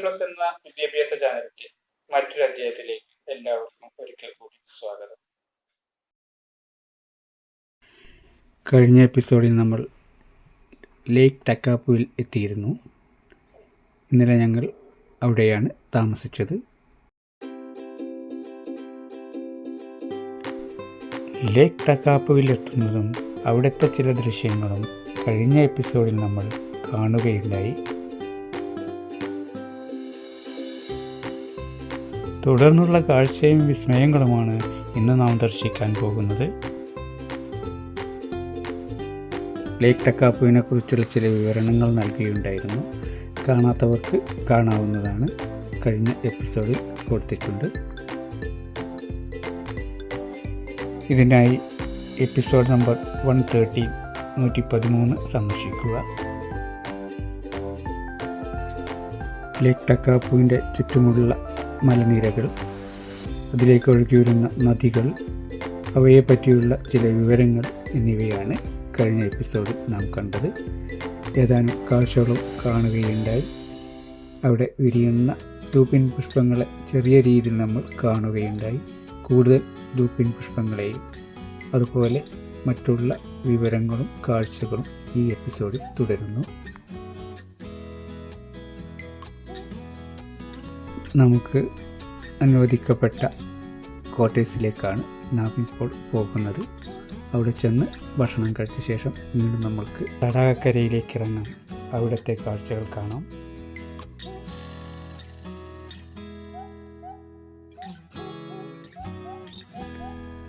Plus എന്ന വിദ്യാഭ്യാസ ചാനലിന്റെ മറ്റൊരു അധ്യായത്തിലേക്ക് എല്ലാവർക്കും ഒരിക്കൽ കൂടി സ്വാഗതം. കഴിഞ്ഞ എപ്പിസോഡിൽ നമ്മൾ ലേക്ക് ടക്കാപ്പുവിൽ എത്തിയിരുന്നു. ഇന്നലെ ഞങ്ങൾ അവിടെയാണ് താമസിച്ചത്. ലേക്ക് ടക്കാപ്പുവിൽ എത്തുന്നതും അവിടുത്തെ ചില ദൃശ്യങ്ങളും കഴിഞ്ഞ എപ്പിസോഡിൽ നമ്മൾ കാണുകയുണ്ടായി. തുടർന്നുള്ള കാഴ്ചയും വിസ്മയങ്ങളുമാണ് ഇന്ന് നാം ദർശിക്കാൻ പോകുന്നത്. ലേക്ക് ടക്കാപ്പുവിനെ കുറിച്ചുള്ള ചില വിവരണങ്ങൾ നൽകിയിട്ടുണ്ടായിരുന്നു കാണാത്തവർക്ക് കാണാവുന്നതാണ്. കഴിഞ്ഞ എപ്പിസോഡിൽ കൊടുത്തിട്ടുണ്ട്. ഇതിനായി എപ്പിസോഡ് നമ്പർ വൺ തേർട്ടി നൂറ്റി പതിമൂന്ന് സന്ദർശിക്കുക. ലേക്ക് ടക്കാപ്പുവിന്റെ ചുറ്റുമുള്ള മലനിരകൾ അതിലേക്ക് ഒഴുകി വരുന്ന നദികൾ അവയെ പറ്റിയുള്ള ചില വിവരങ്ങൾ എന്നിവയാണ് കഴിഞ്ഞ എപ്പിസോഡിൽ നാം കണ്ടത്. ഏതാനും കാഴ്ചകളും കാണുകയുണ്ടായി. അവിടെ വിരിയുന്ന ധൂപ്പിൻ പുഷ്പങ്ങളെ ചെറിയ രീതിയിൽ നമ്മൾ കാണുകയുണ്ടായി. കൂടുതൽ ധൂപ്പിൻ പുഷ്പങ്ങളെയും അതുപോലെ മറ്റുള്ള വിവരങ്ങളും കാഴ്ചകളും ഈ എപ്പിസോഡിൽ തുടരുന്നു. നമുക്ക് അനുവദിക്കപ്പെട്ട ക്വാർട്ടേഴ്സിലേക്കാണ് നാം ഇപ്പോൾ പോകുന്നത്. അവിടെ ചെന്ന് ഭക്ഷണം കഴിച്ച ശേഷം വീണ്ടും നമ്മൾക്ക് തടാകക്കരയിലേക്ക് ഇറങ്ങാം അവിടുത്തെ കാഴ്ചകൾ കാണാം.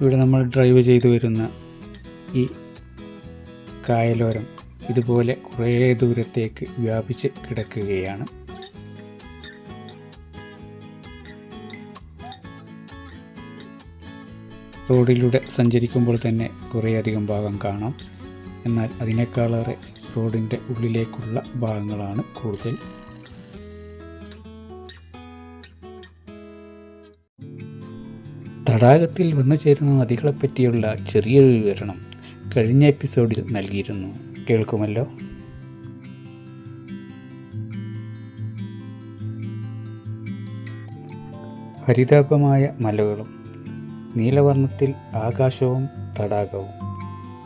ഇവിടെ നമ്മൾ ഡ്രൈവ് ചെയ്തു വരുന്ന ഈ കായലോരം ഇതുപോലെ കുറേ ദൂരത്തേക്ക് വ്യാപിച്ച് കിടക്കുകയാണ്. റോഡിലൂടെ സഞ്ചരിക്കുമ്പോൾ തന്നെ കുറേയധികം ഭാഗം കാണാം. എന്നാൽ അതിനേക്കാളേറെ റോഡിന്റെ ഉള്ളിലേക്കുള്ള ഭാഗങ്ങളാണ് കൂടുതൽ. തടാകത്തിൽ വന്നു ചേരുന്ന നദികളെപ്പറ്റിയുള്ള ചെറിയൊരു വിവരണം കഴിഞ്ഞ എപ്പിസോഡിൽ നൽകിയിരുന്നു. കേൾക്കുമല്ലോ? ഹരിതാപമായ മലകളും നീലവർണത്തിൽ ആകാശവും തടാകവും.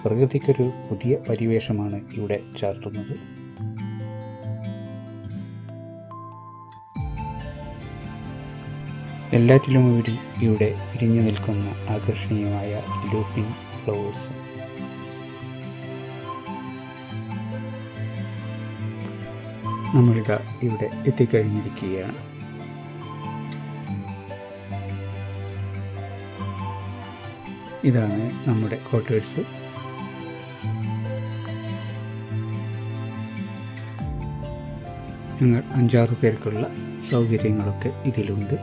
പ്രകൃതിക്കൊരു പുതിയ പരിവേഷമാണ് ഇവിടെ ചാർത്തുന്നത്. എല്ലാറ്റിലുമുപരി ഇവിടെ വിരിഞ്ഞു നിൽക്കുന്ന ആകർഷണീയമായ ലൂപ്പിംഗ് ഫ്ലവേഴ്സ്. നമ്മളിതാ ഇവിടെ എത്തിക്കഴിഞ്ഞിരിക്കുകയാണ്. ഇതാണ് നമ്മുടെ ക്വാർട്ടേഴ്സ് ഞങ്ങൾ അഞ്ചാറ് പേർക്കുള്ള സൗകര്യങ്ങളൊക്കെ ഇതിലുണ്ട്.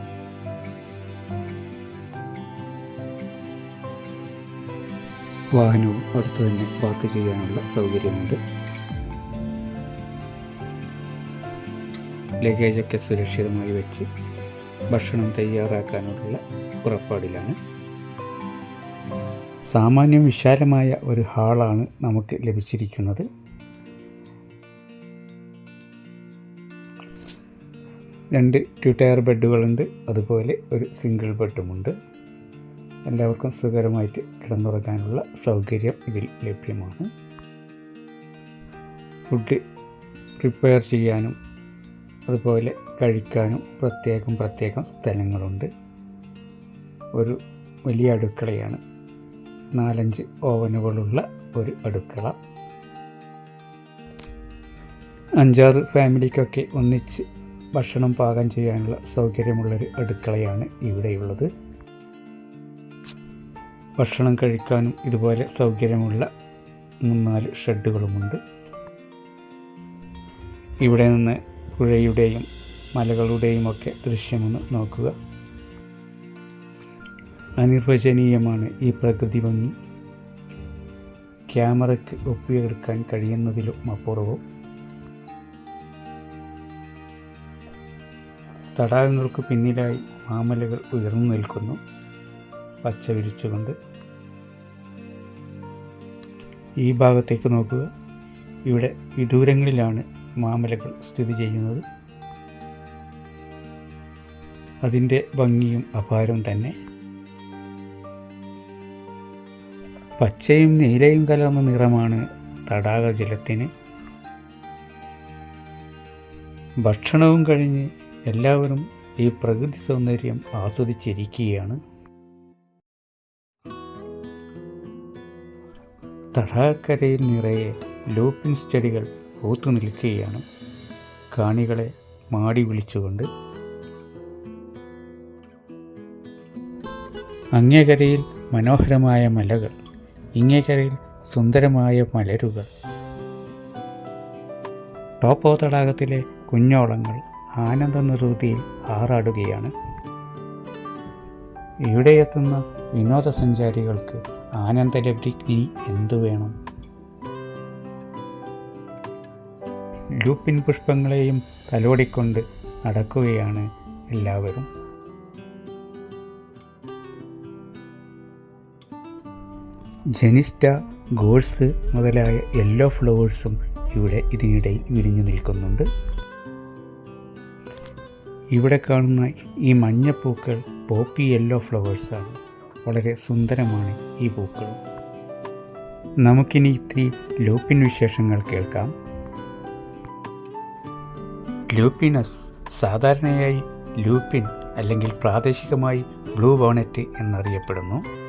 വാഹനവും അടുത്ത് തന്നെ പാർക്ക് ചെയ്യാനുള്ള സൗകര്യമുണ്ട്. ലഗേജൊക്കെ സുരക്ഷിതമായി വെച്ച് ഭക്ഷണം തയ്യാറാക്കാനുള്ള പുറപ്പാടിലാണ് സാമാന്യം വിശാലമായ ഒരു ഹാളാണ് നമുക്ക് ലഭിച്ചിരിക്കുന്നത്. രണ്ട് ടു ടയർ ബെഡുകളുണ്ട് അതുപോലെ ഒരു സിംഗിൾ ബെഡുമുണ്ട് എല്ലാവർക്കും സുഖകരമായിട്ട് കിടന്നുറങ്ങാനുള്ള സൗകര്യം ഇതിൽ ലഭ്യമാണ്. ഫുഡ് പ്രിപ്പയർ ചെയ്യാനും അതുപോലെ കഴിക്കാനും പ്രത്യേകം പ്രത്യേകം സ്ഥലങ്ങളുണ്ട്. ഒരു വലിയ അടുക്കളയാണ് നാലഞ്ച് ഓവനുകളുള്ള ഒരു അടുക്കള. അഞ്ചാറ് ഫാമിലിക്കൊക്കെ ഒന്നിച്ച് ഭക്ഷണം പാകം ചെയ്യാനുള്ള സൗകര്യമുള്ളൊരു അടുക്കളയാണ് ഇവിടെയുള്ളത്. ഭക്ഷണം കഴിക്കാനും ഇതുപോലെ സൗകര്യമുള്ള മൂന്നാൽ ഷെഡുകളുമുണ്ട്. ഇവിടെ നിന്ന് പുഴയുടെയും മലകളുടെയും ഒക്കെ ദൃശ്യമൊന്ന് നോക്കുക. അനിർവചനീയമാണ് ഈ പ്രകൃതി ഭംഗി. ക്യാമറയ്ക്ക് ഒപ്പിയെടുക്കാൻ കഴിയുന്നതിലും അപ്പുറവും തടാകങ്ങൾക്ക് പിന്നിലായി മാമലകൾ ഉയർന്നു നിൽക്കുന്നു. പച്ച വിരിച്ചുകൊണ്ട്. ഈ ഭാഗത്തേക്ക് നോക്കുക. ഇവിടെ വിദൂരങ്ങളിലാണ് മാമലകൾ സ്ഥിതി ചെയ്യുന്നത്. അതിന്റെ ഭംഗിയും അപാരം തന്നെ. പച്ചയും നീലയും കലർന്ന നിറമാണ് തടാക ജലത്തിന്. ഭക്ഷണവും കഴിഞ്ഞ് എല്ലാവരും ഈ പ്രകൃതി സൗന്ദര്യം ആസ്വദിച്ചിരിക്കുകയാണ്. തടാകക്കരയിൽ നിറയെ ലൂപ്പിൻസ് ചെടികൾ പൂത്തു നിൽക്കുകയാണ്. കാണികളെ മാടി വിളിച്ചുകൊണ്ട്. അങ്ങേകരയിൽ മനോഹരമായ മലകൾ. ഇങ്ങേക്കരയിൽ സുന്ദരമായ മലരുകൾ. ടോപ്പോ തടാകത്തിലെ കുഞ്ഞോളങ്ങൾ ആനന്ദ നിർവൃതിയിൽ ആറാടുകയാണ്. ഇവിടെ എത്തുന്ന വിനോദസഞ്ചാരികൾക്ക് ഇനി എന്തു വേണം? ലൂപ്പിൻ പുഷ്പങ്ങളെയും തലോടിക്കൊണ്ട് നടക്കുകയാണ് എല്ലാവരും. ജനിസ്റ്റ ഗോൾസ് മുതലായ യെല്ലോ ഫ്ലവേഴ്സും ഇവിടെ ഇതിനിടയിൽ വിരിഞ്ഞു നിൽക്കുന്നുണ്ട്. ഇവിടെ കാണുന്ന ഈ മഞ്ഞപ്പൂക്കൾ പോപ്പി യെല്ലോ ഫ്ലവേഴ്സാണ്. വളരെ സുന്ദരമാണ് ഈ പൂക്കൾ. നമുക്കിനി ഇത്തിരി ലൂപ്പിൻ വിശേഷങ്ങൾ കേൾക്കാം. ലൂപ്പിനസ് സാധാരണയായി ലൂപ്പിൻ അല്ലെങ്കിൽ പ്രാദേശികമായി ബ്ലൂ ബോണറ്റ് എന്നറിയപ്പെടുന്നു.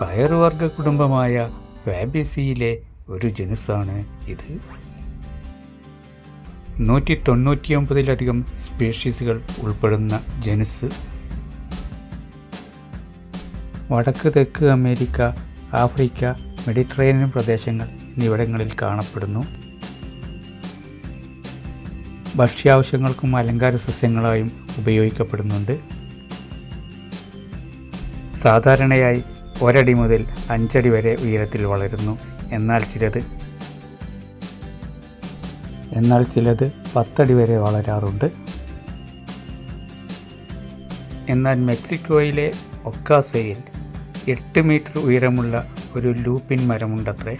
പയറുവർഗ കുടുംബമായ ഫാബിസിയിലെ ഒരു ജനുസാണ് ഇത്. നൂറ്റി തൊണ്ണൂറ്റിയൊമ്പതിലധികം സ്പീഷീസുകൾ ഉൾപ്പെടുന്ന ജനുസ് വടക്ക് തെക്ക് അമേരിക്ക ആഫ്രിക്ക മെഡിറ്ററേനിയൻ പ്രദേശങ്ങൾ എന്നിവിടങ്ങളിൽ കാണപ്പെടുന്നു. ഭക്ഷ്യാവശ്യങ്ങൾക്കും അലങ്കാര സസ്യങ്ങളായും ഉപയോഗിക്കപ്പെടുന്നുണ്ട്. സാധാരണയായി ഒരടി മുതൽ അഞ്ചടി വരെ ഉയരത്തിൽ വളരുന്നു. എന്നാൽ ചിലത് എന്നാൽ ചിലത് പത്തടി വരെ വളരാറുണ്ട്. എന്നാൽ മെക്സിക്കോയിലെ ഒക്കാസയിൽ എട്ട് മീറ്റർ ഉയരമുള്ള ഒരു ലൂപ്പിൻ മരമുണ്ടത്രേ.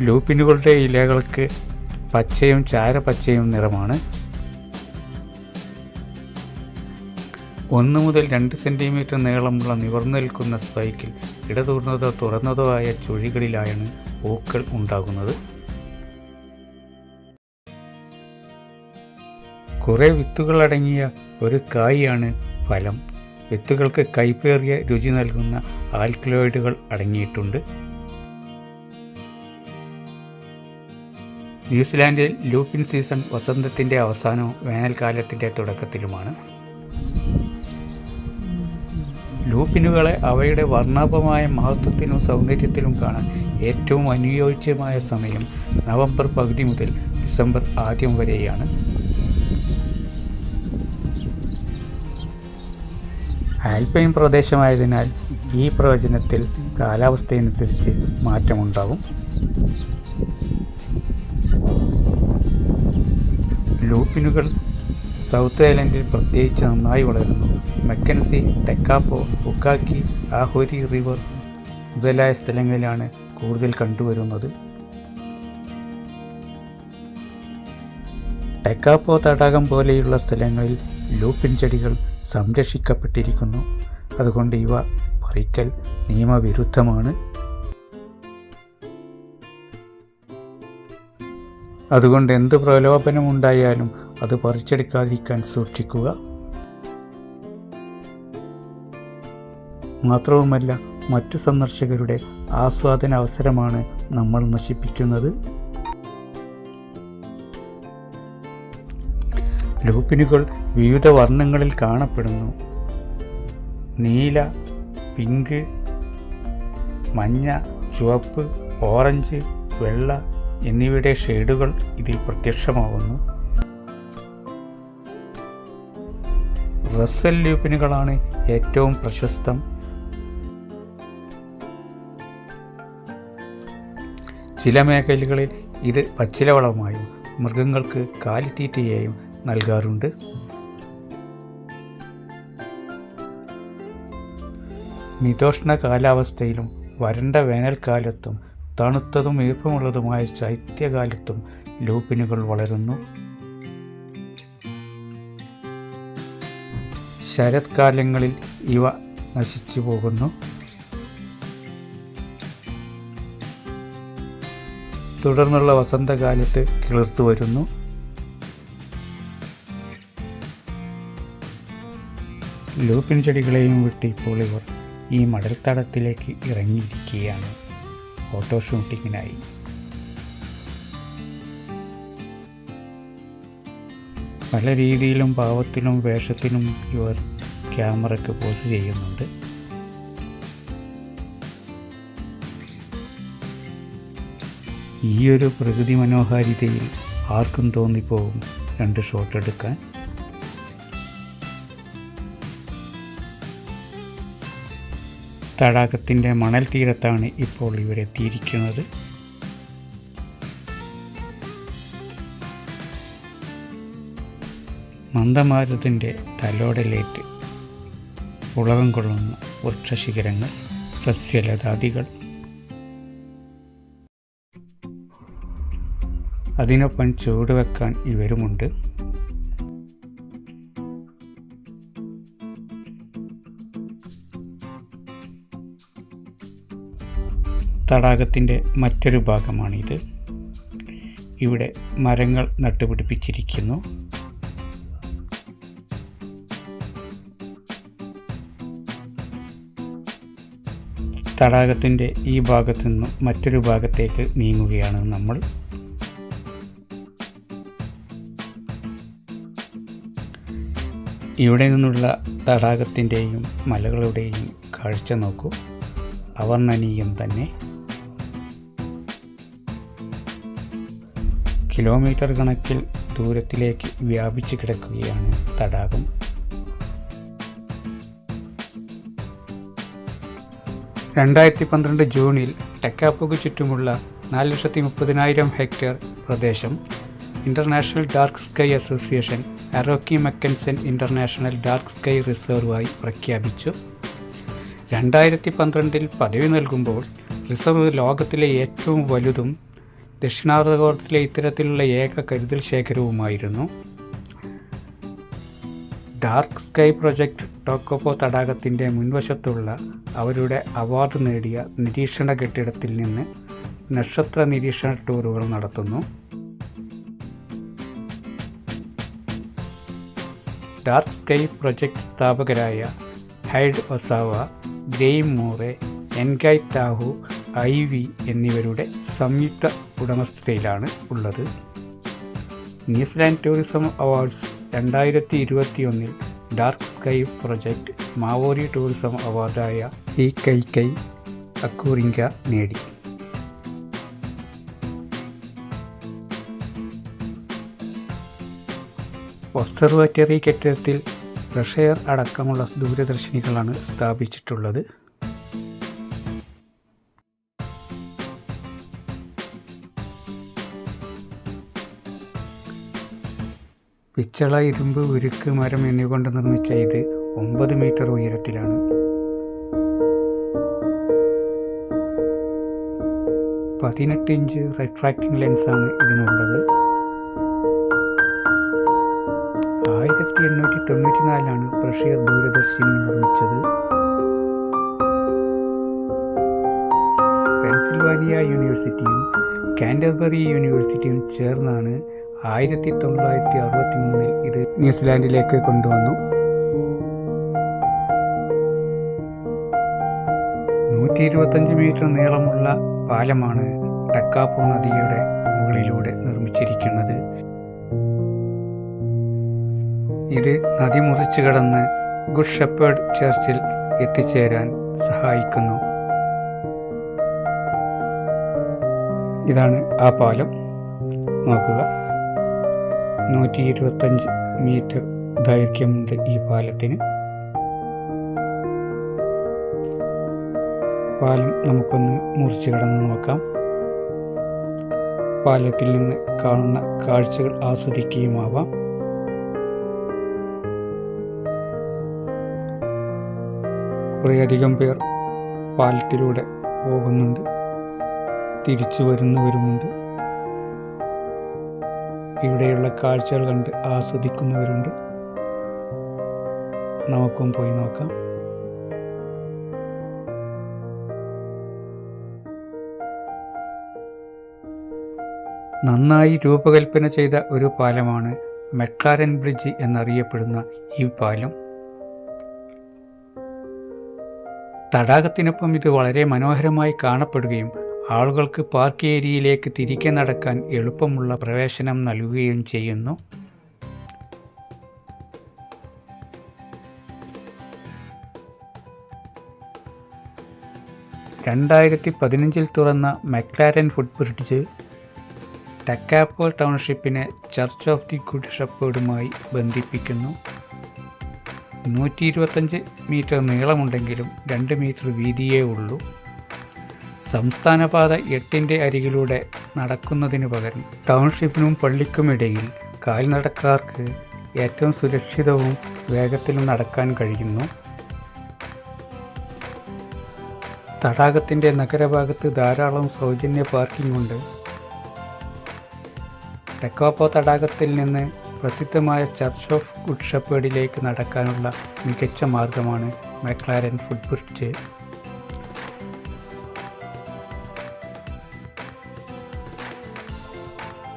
ലൂപ്പിനുകളുടെ ഇലകൾക്ക് പച്ചയും ചാരപച്ചയും നിറമാണ്. ഒന്ന് മുതൽ രണ്ട് സെന്റിമീറ്റർ നീളമുള്ള നിവർന്നു നിൽക്കുന്ന സ്പൈക്കിൽ ഇടതൂർന്നതോ തുറന്നതോ ആയ ചുഴികളിലായാണ് പൂക്കൾ ഉണ്ടാകുന്നത്. കുറേ വിത്തുകൾ അടങ്ങിയ ഒരു കായാണ് ഫലം. വിത്തുകൾക്ക് കൈപ്പേറിയ രുചി നൽകുന്ന ആൽക്കലോയിഡുകൾ അടങ്ങിയിട്ടുണ്ട്. ന്യൂസിലാൻഡിൽ ലൂപ്പിൻ സീസൺ വസന്തത്തിന്റെ അവസാനവും വേനൽക്കാലത്തിന്റെ തുടക്കത്തിലുമാണ്. ലൂപ്പിനുകളെ അവയുടെ വർണാഭമായ മഹത്വത്തിലും സൗന്ദര്യത്തിലും കാണാൻ ഏറ്റവും അനുയോജ്യമായ സമയം നവംബർ പകുതി മുതൽ ഡിസംബർ ആദ്യം വരെയാണ്. ആൽപൈൻ പ്രദേശമായതിനാൽ ഈ പ്രവചനത്തിൽ കാലാവസ്ഥയനുസരിച്ച് മാറ്റമുണ്ടാകും ലൂപ്പിനുകൾ സൗത്ത് ഐലൻഡിൽ പ്രത്യേകിച്ച് നന്നായി വളരുന്നു. മെക്കൻസി ടെക്കാപ്പോ ബുക്കാക്കി ആഹോരി റിവർ മുതലായ സ്ഥലങ്ങളിലാണ് കൂടുതൽ കണ്ടുവരുന്നത്. ടെക്കാപ്പോ തടാകം പോലെയുള്ള സ്ഥലങ്ങളിൽ ലൂപ്പിൻ ചെടികൾ സംരക്ഷിക്കപ്പെട്ടിരിക്കുന്നു. അതുകൊണ്ട് ഇവ പറിക്കൽ നിയമവിരുദ്ധമാണ്. അതുകൊണ്ട് എന്ത് പ്രലോഭനമുണ്ടായാലും അത് പറിച്ചെടുക്കാതിരിക്കാൻ സൂക്ഷിക്കുക. മാത്രവുമല്ല മറ്റു സന്ദർശകരുടെ ആസ്വാദന അവസരമാണ് നമ്മൾ നശിപ്പിക്കുന്നത്. ലൂപ്പിനുകൾ വിവിധ വർണങ്ങളിൽ കാണപ്പെടുന്നു. നീല പിങ്ക് മഞ്ഞ ചുവപ്പ് ഓറഞ്ച് വെള്ള എന്നിവയുടെ ഷെയ്ഡുകൾ ഇതിൽ പ്രത്യക്ഷമാകുന്നു റസൽ ലൂപ്പിനുകളാണ് ഏറ്റവും പ്രശസ്തം. ചില മേഖലകളിൽ ഇത് പച്ചിലവളമായും മൃഗങ്ങൾക്ക് കാലിത്തീറ്റയായും നൽകാറുണ്ട്. നിതോഷ്ണ കാലാവസ്ഥയിലും വരണ്ട വേനൽക്കാലത്തും തണുത്തതും ഈർപ്പമുള്ളതുമായ ശൈത്യകാലത്തും ലൂപ്പിനുകൾ വളരുന്നു. ശരത്കാലങ്ങളിൽ ഇവ നശിച്ചു പോകുന്നു. തുടർന്നുള്ള വസന്തകാലത്ത് കിളിർത്തു വരുന്നു. ലൂപ്പിൻ ചെടികളെയും വിട്ട് ഇപ്പോൾ ഇവർ ഈ മടൽത്തടത്തിലേക്ക് ഇറങ്ങിയിരിക്കുകയാണ്. ഫോട്ടോ ഷൂട്ടിങ്ങിനായി. പല രീതിയിലും ഭാവത്തിലും വേഷത്തിലും ഇവർ ക്യാമറയ്ക്ക് പോസ് ചെയ്യുന്നുണ്ട്. ഈ ഒരു പ്രകൃതി മനോഹാരിതയിൽ ആർക്കും തോന്നിപ്പോകും രണ്ട് ഷോട്ട് എടുക്കാൻ. തടാകത്തിന്റെ മണൽ തീരത്താണ് ഇപ്പോൾ ഇവരെത്തിയിരിക്കുന്നത് മന്ദമാരുതിന്റെ തലോടലേറ്റ്. ഉളകം കൊള്ളുന്ന വൃക്ഷശിഖരങ്ങൾ സസ്യലതാദികൾ. അതിനൊപ്പം ചൂടുവെക്കാൻ ഇവരുമുണ്ട്. തടാകത്തിന്റെ മറ്റൊരു ഭാഗമാണിത്. ഇവിടെ മരങ്ങൾ നട്ടുപിടിപ്പിച്ചിരിക്കുന്നു. തടാകത്തിന്റെ ഈ ഭാഗത്തു നിന്നും മറ്റൊരു ഭാഗത്തേക്ക് നീങ്ങുകയാണ് നമ്മൾ. ഇവിടെ നിന്നുള്ള തടാകത്തിന്റെയും മലകളുടെയും കാഴ്ച നോക്കൂ. അവർണനീയം തന്നെ. കിലോമീറ്റർ കണക്കിൽ ദൂരത്തിലേക്ക് വ്യാപിച്ചു കിടക്കുകയാണ് തടാകം. രണ്ടായിരത്തി പന്ത്രണ്ട് ജൂണിൽ ടെക്കാപ്പുക്ക് ചുറ്റുമുള്ള നാല് ലക്ഷത്തി മുപ്പതിനായിരം ഹെക്ടർ പ്രദേശം international dark sky association Aoraki Mackenzie international dark sky റിസർവായി പ്രഖ്യാപിച്ചു. രണ്ടായിരത്തി പന്ത്രണ്ടിൽ പദവി നൽകുമ്പോൾ റിസർവ് ലോകത്തിലെ ഏറ്റവും വലുതും ദക്ഷിണാർദ്ധഗോളത്തിലെ ഇത്തരത്തിലുള്ള ഏക കരുതൽ ശേഖരവുമായിരുന്നു. ഡാർക്ക് സ്കൈ പ്രൊജക്റ്റ് ടോക്കോപ്പോ തടാകത്തിന്റെ മുൻവശത്തുള്ള അവരുടെ അവാർഡ് നേടിയ നിരീക്ഷണ കെട്ടിടത്തിൽ നിന്ന് നക്ഷത്ര നിരീക്ഷണ ടൂറുകൾ നടത്തുന്നു. Dark sky project സ്ഥാപകരായ Hide Ozawa Graeme Murray Ngai Tahu I വി എന്നിവരുടെ സംയുക്ത ഉടമസ്ഥതയിലാണ് ഉള്ളത്. ന്യൂസിലാൻഡ് ടൂറിസം അവാർഡ്സ് രണ്ടായിരത്തി ഇരുപത്തിയൊന്നിൽ dark sky project Maori tourism അവാർഡായ ഈ കൈ കൈ അക്കൂറിങ്ക നേടി. ഒബ്സർവേറ്ററി കെട്ടിടത്തിൽ പ്രഷയർ അടക്കമുള്ള ദൂരദർശിനികളാണ് സ്ഥാപിച്ചിട്ടുള്ളത്. പിച്ചള ഇരുമ്പ് ഉരുക്ക് മരം എന്നിവ കൊണ്ട് നിർമ്മിച്ച ഇത് ഒമ്പത് മീറ്റർ ഉയരത്തിലാണ്. പതിനെട്ട് ഇഞ്ച് റിട്രാക്ടിംഗ് ലെൻസാണ് ഇതിനുള്ളത്. ആയിരത്തി എണ്ണൂറ്റി നാലിലാണ് പ്രഷ്യർ ദൂരദർശിനി നിർമ്മിച്ചത്. പെൻസിൽവാനിയ യൂണിവേഴ്സിറ്റിയും കാൻഡർബറി യൂണിവേഴ്സിറ്റിയും ചേർന്നാണ് ആയിരത്തി തൊള്ളായിരത്തി അറുപത്തി മൂന്നിൽ ഇത് ന്യൂസിലാൻഡിലേക്ക് കൊണ്ടുവന്നു. നൂറ്റി ഇരുപത്തഞ്ച് മീറ്റർ നീളമുള്ള പാലമാണ് ടക്കാപ്പൂ നദിയുടെ മുകളിലൂടെ നിർമ്മിച്ചിരിക്കുന്നത്. ഇത് നദി മുറിച്ചു കടന്ന് ഗുഡ് ഷെപ്പേർഡ് ചർച്ചിൽ എത്തിച്ചേരാൻ സഹായിക്കുന്നു. ഇതാണ് ആ പാലം. നോക്കുക. നൂറ്റി ഇരുപത്തഞ്ച് മീറ്റർ ദൈർഘ്യമുണ്ട് ഈ പാലത്തിന്. പാലം നമുക്കൊന്ന് മുറിച്ച് കിടന്ന് നോക്കാം. പാലത്തിൽ നിന്ന് കാണുന്ന കാഴ്ചകൾ ആസ്വദിക്കുകയുമാവാം. കുറേയധികം പേർ പാലത്തിലൂടെ പോകുന്നുണ്ട്. തിരിച്ചു വരുന്നവരുമുണ്ട്. ഇവിടെയുള്ള കാഴ്ചകൾ കണ്ട് ആസ്വദിക്കുന്നവരുണ്ട്. നമുക്കും പോയി നോക്കാം. നന്നായി രൂപകൽപ്പന ചെയ്ത ഒരു പാലമാണ് മെക്ലാരൻ ബ്രിഡ്ജ് എന്നറിയപ്പെടുന്ന ഈ പാലം. തടാകത്തിനൊപ്പം ഇത് വളരെ മനോഹരമായി കാണപ്പെടുകയും ആളുകൾക്ക് പാർക്ക് ഏരിയയിലേക്ക് തിരികെ നടക്കാൻ എളുപ്പമുള്ള പ്രവേശനം നൽകുകയും ചെയ്യുന്നു. രണ്ടായിരത്തി പതിനഞ്ചിൽ തുറന്ന മെക്ലാരൻ ഫുഡ് ബ്രിഡ്ജ് ടക്കാപ്പോ ടൗൺഷിപ്പിനെ ചർച്ച് ഓഫ് ദി ഗുഡ് ഷപ്പേർഡുമായി ബന്ധിപ്പിക്കുന്നു. നൂറ്റി ഇരുപത്തഞ്ച് മീറ്റർ നീളമുണ്ടെങ്കിലും രണ്ട് മീറ്റർ വീതിയേ ഉള്ളൂ. സംസ്ഥാനപാത എട്ടിന്റെ അരികിലൂടെ നടക്കുന്നതിന് പകരം ടൗൺഷിപ്പിനും പള്ളിക്കുമിടയിൽ കാൽനടക്കാർക്ക് ഏറ്റവും സുരക്ഷിതവും വേഗത്തിലും നടക്കാൻ കഴിയുന്നു. തടാകത്തിന്റെ നഗരഭാഗത്ത് ധാരാളം സൗജന്യ പാർക്കിംഗ് ഉണ്ട്. ടെക്കോപ്പോ തടാകത്തിൽ നിന്ന് പ്രസിദ്ധമായ ചർച്ച് ഓഫ് ഗുഡ് ഷെപ്പേർഡിലേക്ക് നടക്കാനുള്ള മികച്ച മാർഗമാണ് മെക്ലാരൻ ഫുഡ് ബ്രിഡ്ജ്.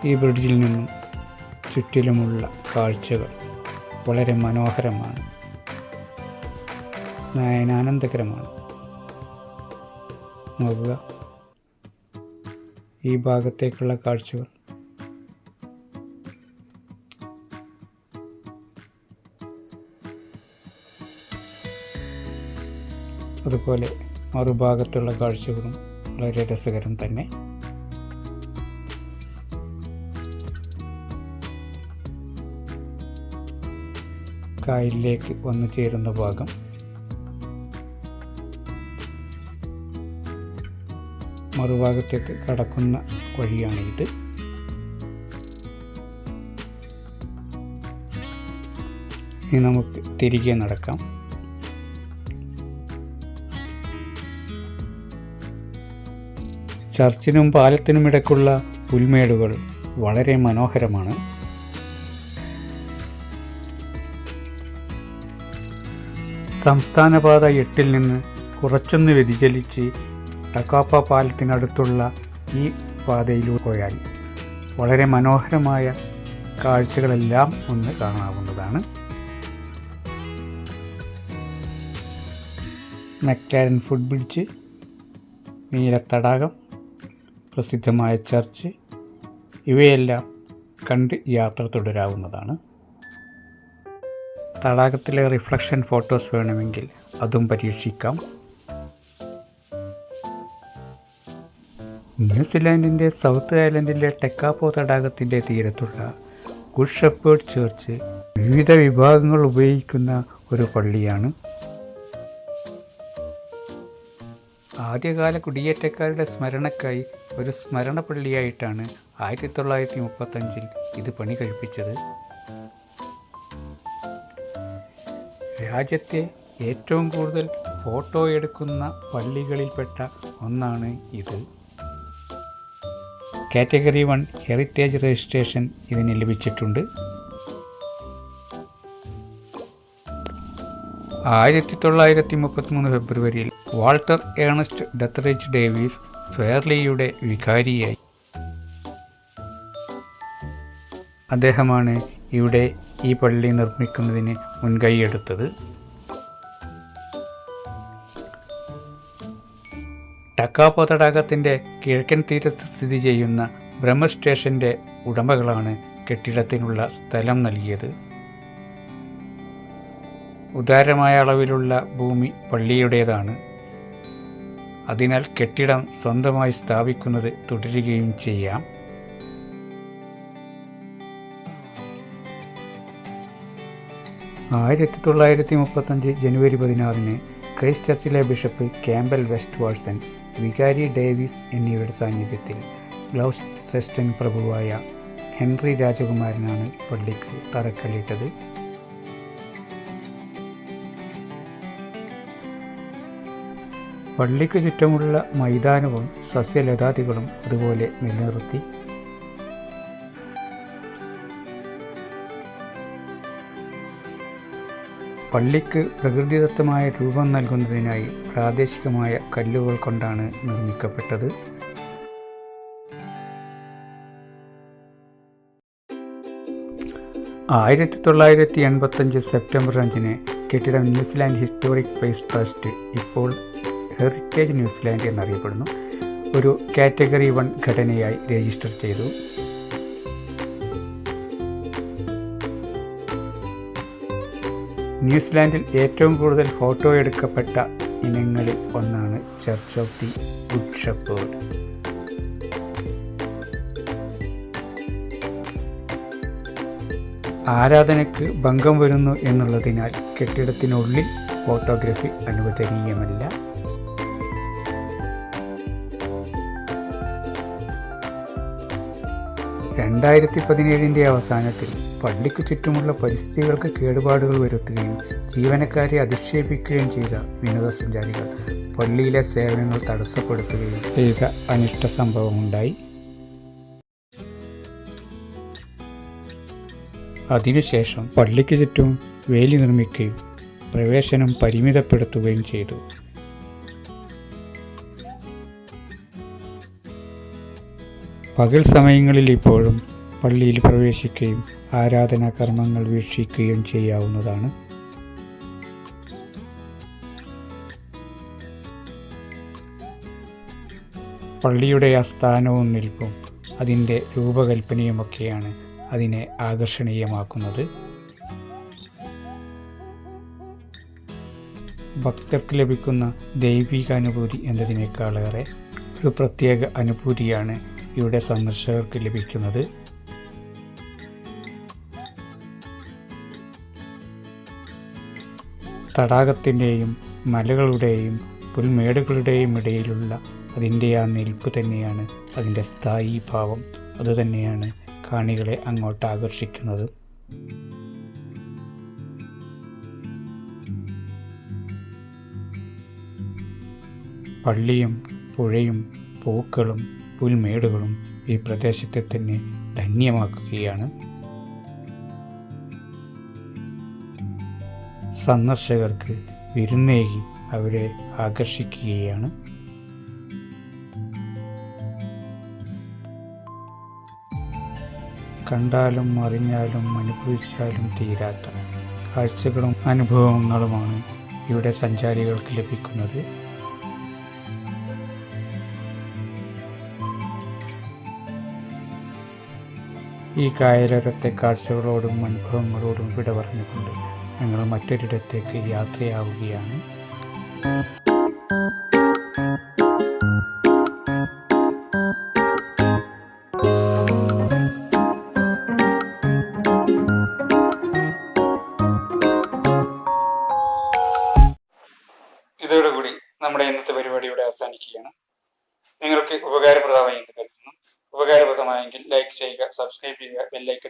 ഈ ബ്രിഡ്ജിൽ നിന്നും ചുറ്റിലുമുള്ള കാഴ്ചകൾ വളരെ മനോഹരമാണ്. നയനാനന്ദകരമാണ്. നോക്കുക. ഈ ഭാഗത്തേക്കുള്ള കാഴ്ചകൾ അതുപോലെ മറുഭാഗത്തുള്ള കാഴ്ചകളും വളരെ രസകരം തന്നെ. കായലിലേക്ക് വന്നു ചേരുന്ന ഭാഗം. മറുഭാഗത്തേക്ക് കടക്കുന്ന വഴിയാണ് ഇത്. ഇനി നമുക്ക് തിരികെ നടക്കാം. ചർച്ചിനും പാലത്തിനും ഇടയ്ക്കുള്ള പുൽമേടുകൾ വളരെ മനോഹരമാണ്. സംസ്ഥാനപാത എട്ടിൽ നിന്ന് കുറച്ചൊന്ന് വ്യതിചലിച്ച് ടക്കാപ്പ പാലത്തിനടുത്തുള്ള ഈ പാതയിലൂടെ പോയാൽ വളരെ മനോഹരമായ കാഴ്ചകളെല്ലാം ഒന്ന് കാണാവുന്നതാണ്. മെക്ലാരൻ ഫുഡ് ബ്രിഡ്ജ് നീലത്തടാകം പ്രസിദ്ധമായ ചർച്ച് ഇവയെല്ലാം കണ്ട് യാത്ര തുടരാവുന്നതാണ്. തടാകത്തിലെ റിഫ്ലക്ഷൻ ഫോട്ടോസ് വേണമെങ്കിൽ അതും പരീക്ഷിക്കാം. ന്യൂസിലാൻഡിന്റെ സൗത്ത് ഐലൻഡിലെ ടെക്കാപ്പോ തടാകത്തിന്റെ തീരത്തുള്ള ഗുഡ് ഷെപ്പേർഡ് ചർച്ച് വിവിധ വിഭാഗങ്ങൾ ഉപയോഗിക്കുന്ന ഒരു പള്ളിയാണ്. ആദ്യകാല കുടിയേറ്റക്കാരുടെ സ്മരണക്കായി ഒരു സ്മരണ പള്ളിയായിട്ടാണ് ആയിരത്തി തൊള്ളായിരത്തി മുപ്പത്തഞ്ചിൽ ഇത് പണി കഴിപ്പിച്ചത്. രാജ്യത്തെ ഏറ്റവും കൂടുതൽ ഫോട്ടോ എടുക്കുന്ന പള്ളികളിൽപ്പെട്ട ഒന്നാണ് ഇത്. കാറ്റഗറി വൺ ഹെറിറ്റേജ് രജിസ്ട്രേഷൻ ഇതിന് ലഭിച്ചിട്ടുണ്ട്. ആയിരത്തി തൊള്ളായിരത്തി മുപ്പത്തിമൂന്ന് ഫെബ്രുവരിയിൽ വാൾട്ടർ ഏണസ്റ്റ് ഡെത്തറിച്ച് ഡേവിസ് ഫെയർലിയുടെ വികാരിയായി. അദ്ദേഹമാണ് ഇവിടെ ഈ പള്ളി നിർമ്മിക്കുന്നതിന് മുൻകൈയെടുത്തത് ടക്കാപ്പോ തടാകത്തിന്റെ കിഴക്കൻ തീരത്ത് സ്ഥിതി ചെയ്യുന്ന ബ്രഹ്മ സ്റ്റേഷന്റെ ഉടമകളാണ് കെട്ടിടത്തിനുള്ള സ്ഥലം നൽകിയത്. ഉദാരമായ അളവിലുള്ള ഭൂമി പള്ളിയുടേതാണ്. അതിനാൽ കെട്ടിടം സ്വന്തമായി സ്ഥാപിക്കുന്നത് തുടരുകയും ചെയ്യാം. ആയിരത്തി തൊള്ളായിരത്തി മുപ്പത്തഞ്ച് ജനുവരി പതിനാറിന് ക്രൈസ്റ്റ് ചർച്ചിലെ ബിഷപ്പ് ക്യാമ്പൽ വെസ്റ്റ് വാൾസൺ വികാരി ഡേവിസ് എന്നിവരുടെ സാന്നിധ്യത്തിൽ ഗ്ലൗസ് സെസ്റ്റൻ പ്രഭുവായ ഹെൻറി രാജകുമാരനാണ് പള്ളിക്ക് തറക്കല്ലിട്ടത്. പള്ളിക്ക് ചുറ്റുമുള്ള മൈതാനവും സസ്യലതാദികളും അതുപോലെ നിലനിർത്തി. പള്ളിക്ക് പ്രകൃതിദത്തമായ രൂപം നൽകുന്നതിനായി പ്രാദേശികമായ കല്ലുകൾ കൊണ്ടാണ് നിർമ്മിക്കപ്പെട്ടത്. ആയിരത്തി തൊള്ളായിരത്തി എൺപത്തഞ്ച് സെപ്റ്റംബർ അഞ്ചിന് കെട്ടിടം New Zealand historic place trust ഇപ്പോൾ ഹെറിറ്റേജ് ന്യൂസിലാൻഡ് എന്നറിയപ്പെടുന്നു. ഒരു കാറ്റഗറി വൺ ഘടനയായി രജിസ്റ്റർ ചെയ്തു. ന്യൂസിലാൻഡിൽ ഏറ്റവും കൂടുതൽ ഫോട്ടോ എടുക്കപ്പെട്ട ഇനങ്ങളിൽ ഒന്നാണ് church of the good shepherd ആരാധനയ്ക്ക് ഭംഗം വരുന്നു എന്നുള്ളതിനാൽ കെട്ടിടത്തിനുള്ളിൽ ഫോട്ടോഗ്രാഫി അനുവദനീയമല്ല. രണ്ടായിരത്തി പതിനേഴിന്റെ അവസാനത്തിൽ പള്ളിക്ക് ചുറ്റുമുള്ള പരിസ്ഥിതികൾക്ക് കേടുപാടുകൾ വരുത്തുകയും ജീവനക്കാരെ അധിക്ഷേപിക്കുകയും ചെയ്ത വിനോദസഞ്ചാരികൾ പള്ളിയിലെ സേവനങ്ങൾ തടസ്സപ്പെടുത്തുകയും ചെയ്ത അനിഷ്ട സംഭവമുണ്ടായി. അതിനുശേഷം പള്ളിക്ക് ചുറ്റും വേലി നിർമ്മിക്കുകയും പ്രവേശനം പരിമിതപ്പെടുത്തുകയും ചെയ്തു. പകൽ സമയങ്ങളിൽ ഇപ്പോഴും പള്ളിയിൽ പ്രവേശിക്കുകയും ആരാധനാ കർമ്മങ്ങൾ വീക്ഷിക്കുകയും ചെയ്യാവുന്നതാണ്. പള്ളിയുടെ ആസ്ഥാനവും സ്ഥാനവും നിൽപ്പും അതിന്റെ രൂപകൽപ്പനയുമൊക്കെയാണ് അതിനെ ആകർഷണീയമാക്കുന്നത്. ഭക്തർക്ക് ലഭിക്കുന്ന ദൈവിക അനുഭൂതി എന്നതിനേക്കാളേറെ ഒരു പ്രത്യേക അനുഭൂതിയാണ് ഇവിടെ സന്ദർശകർക്ക് ലഭിക്കുന്നത്. തടാകത്തിന്റെയും മലകളുടെയും പുൽമേടുകളുടെയും ഇടയിലുള്ള അതിന്റെ ആ നിൽപ്പ് തന്നെയാണ് അതിന്റെ സ്ഥായി ഭാവം. അതുതന്നെയാണ് കാണികളെ അങ്ങോട്ട് ആകർഷിക്കുന്നത്. പള്ളിയും പുഴയും പൂക്കളും പുൽമേടുകളും ഈ പ്രദേശത്തെ തന്നെ ധന്യമാക്കുകയാണ്. സന്ദർശകർക്ക് വിരുന്നേകി അവരെ ആകർഷിക്കുകയാണ്. കണ്ടാലും അറിഞ്ഞാലും അനുഭവിച്ചാലും തീരാത്ത കാഴ്ചകളും അനുഭവങ്ങളുമാണ് ഇവിടെ സഞ്ചാരികൾക്ക് ലഭിക്കുന്നത്. ഈ കായലകത്തെ കാഴ്ചകളോടും അനുഭവങ്ങളോടും വിട പറഞ്ഞുകൊണ്ട് ഞങ്ങൾ മറ്റൊരിടത്തേക്ക് യാത്രയാവുകയാണ്. subscribe, eh, bell like.